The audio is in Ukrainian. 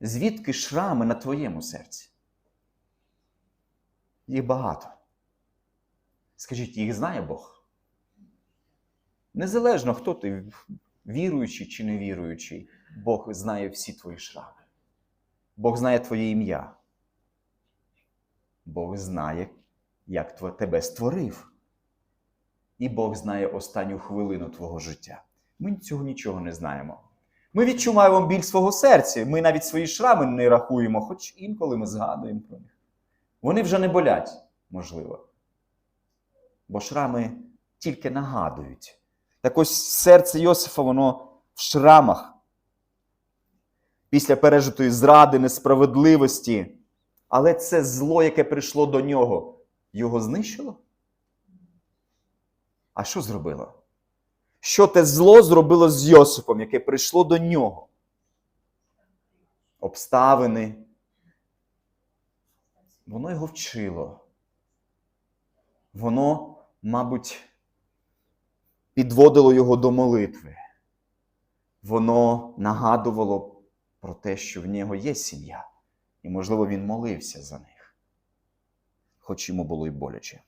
Звідки шрами на твоєму серці? Їх багато. Скажіть, їх знає Бог? Незалежно, хто ти, віруючий чи невіруючий, Бог знає всі твої шрами. Бог знає твоє ім'я. Бог знає, як тебе створив. І Бог знає останню хвилину твого життя. Ми цього нічого не знаємо. Ми відчуваємо біль свого серця. Ми навіть свої шрами не рахуємо, хоч інколи ми згадуємо про них. Вони вже не болять, можливо. Бо шрами тільки нагадують. Так ось серце Йосифа, воно в шрамах. Після пережитої зради, несправедливості. Але це зло, яке прийшло до нього, його знищило? А що зробило? Що те зло зробило з Йосипом, яке прийшло до нього? Обставини. Воно його вчило. Воно, мабуть, підводило його до молитви. Воно нагадувало про те, що в нього є сім'я, і, можливо, він молився за них, хоч йому було й боляче.